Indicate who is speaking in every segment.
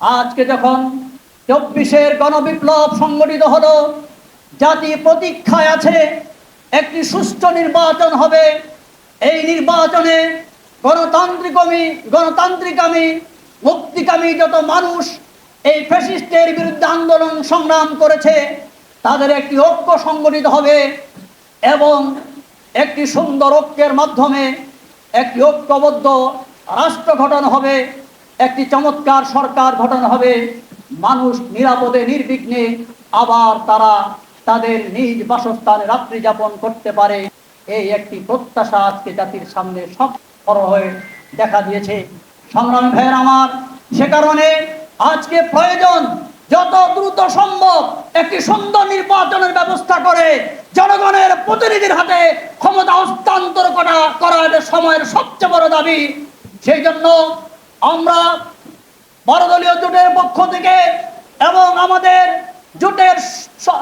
Speaker 1: আজকে যখন চব্বিশের গণবিপ্লব সংগঠিত হলো, জাতি প্রতীক্ষায় আছে, একটি সুষ্ঠু নির্বাচন হবে। এই নির্বাচনে গণতান্ত্রিকমী, গণতান্ত্রিকামী, মুক্তিকামী যত মানুষ এই ফ্যাসিস্টের বিরুদ্ধে আন্দোলন সংগ্রাম করেছে, তাদের একটি ঐক্য সংগঠিত হবে এবং একটি সুন্দর ঐক্যের মাধ্যমে একটি ঐক্যবদ্ধ রাষ্ট্র গঠন হবে। একটি চমৎকার সরকার গঠন হবে। মানুষ নিরাপদে, নির্বিঘ্নে আবার তারা তাদের নিজ বাসস্থানে রাত্রি যাপন করতে পারে। এই একটি প্রত্যাশা আজকে জাতির সামনে সব বড় হয়ে দেখা দিয়েছে। সংগ্রামী ভাইয়ের আমার, সে কারণে আজকে প্রয়োজন যত দ্রুত সম্ভব একটি সুন্দর নির্বাচনের ব্যবস্থা করে জনগণের প্রতিনিধির হাতে ক্ষমতা হস্তান্তর করা করা সময়ের সবচেয়ে বড় দাবি। সেই জন্য আমরা বড়দলীয় জোটের পক্ষ থেকে এবং আমাদের জোটের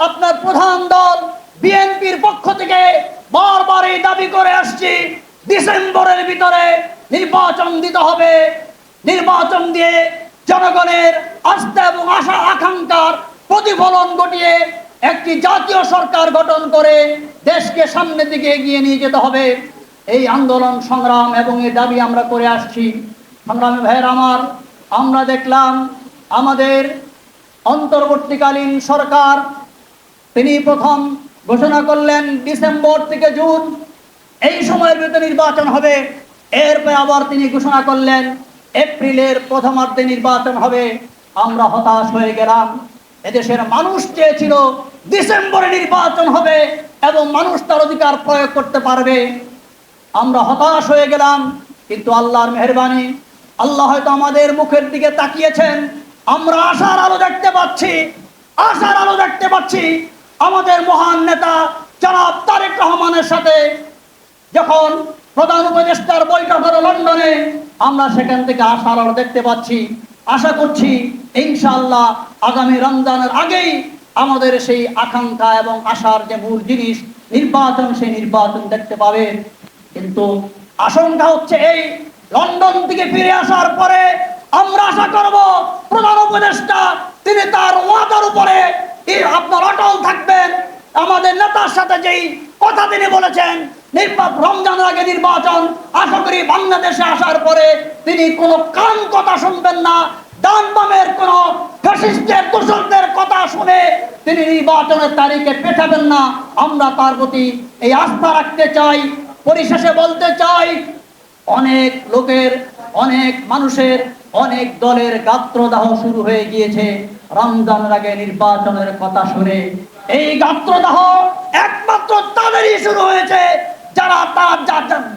Speaker 1: আপনার প্রধান দল বিএনপির পক্ষ থেকে বারবার এই দাবি করে আসছি, ডিসেম্বরের ভিতরে নির্বাচন দিতে হবে। নির্বাচন দিয়ে জনগণের আস্থা এবং আশা আকাঙ্ক্ষার প্রতিফলন ঘটিয়ে একটি জাতীয় সরকার গঠন করে দেশকে সামনের দিকে এগিয়ে নিয়ে যেতে হবে। এই আন্দোলন সংগ্রাম এবং এই দাবি আমরা করে আসছি। সংগ্রামী ভাইয়ের আমার, আমরা দেখলাম আমাদের অন্তর্বর্তীকালীন সরকার, তিনি প্রথম ঘোষণা করলেন ডিসেম্বর থেকে জুন, এই সময়ের ভিতরে নির্বাচন হবে। এরপরে আবার তিনি ঘোষণা করলেন এপ্রিলের প্রথমার্ধে নির্বাচন হবে। আমরা হতাশ হয়ে গেলাম। এদেশের মানুষ চেয়েছিল ডিসেম্বরে নির্বাচন হবে এবং মানুষ তার অধিকার প্রয়োগ করতে পারবে। আমরা হতাশ হয়ে গেলাম, কিন্তু আল্লাহর মেহরবানি আল্লাহ হয়তো আমাদের মুখের দিকে তাকিয়েছেন। আমরা আশার আলো দেখতে পাচ্ছি, আশার আলো দেখতে পাচ্ছি। আমাদের মহান নেতা জনাব তারেক রহমানের সাথে যখন প্রধান উপদেষ্টার বৈঠক হলো লন্ডনে, আমরা সেখান থেকে আশার আলো দেখতে পাচ্ছি। আশা করছি, ইনশাআল্লাহ আগামী রমজানের আগেই আমাদের সেই আকাঙ্ক্ষা এবং আশার যে মূল জিনিস, নির্বাচন, সেই নির্বাচন দেখতে পাবে। কিন্তু আশঙ্কা হচ্ছে এই লন্ডন থেকে ফিরে আসার পরে আমরা আশা করব প্রধান উপদেষ্টা, তিনি তার ওয়াদার উপরে আপনার অটল থাকবেন। আমাদের নেতার সাথে যেই কথা তিনি বলেছেন রমজানের আগে নির্বাচন, আশা করি বাংলাদেশে আসার পরে তিনি কোনো কান কথা শুনবেন না, ডান বামের কোন ফ্যাসিস্টের দোষকদের কথা শুনে তিনি নির্বাচনের তারিখে পেছাবেন না। আমরা তার প্রতি এই আস্থা রাখতে চাই, পরিশেষে বলতে চাই অনেক লোকের, অনেক মানুষের, অনেক দলের গাত্রদাহ শুরু হয়ে গিয়েছে। রমজানের আগে নির্বাচনের কথা শুনে এই গাত্রদাহ একমাত্র তাদেরই শুরু হয়েছে। যারা তার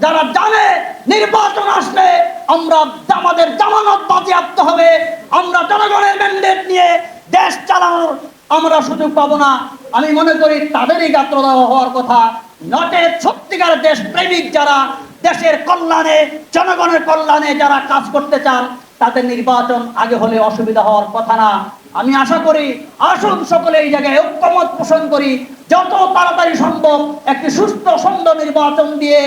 Speaker 1: যারা জানে নির্বাচন আসলে আমরা আমাদের জামানত বাজেয়াপ্ত হবে। আমরা জনগণের ম্যান্ডেট নিয়ে দেশ চালানোর আমরা সুযোগ পাবো না। আমি মনে করি তাদেরই গাত্রদাহ হওয়ার কথা। নটে সত্যিকার দেশ প্রেমিক যারা দেশের কল্যাণে, জনগণের কল্যাণে যারা কাজ করতে চান, তাদের নির্বাচন আগে হলে অসুবিধা হওয়ার কথা না। আমি আশা করি, আসুন সকলে এই জায়গায় ঐক্যমত পোষণ করি। যত তাড়াতাড়ি সম্ভব একটি সুস্থ, সুন্দর নির্বাচন দিয়ে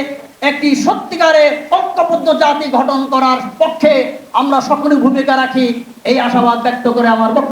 Speaker 1: একটি সত্যিকারে ঐক্যবদ্ধ জাতি গঠন করার পক্ষে আমরা সকলে ভূমিকা রাখি। এই আশাবাদ ব্যক্ত করে আমার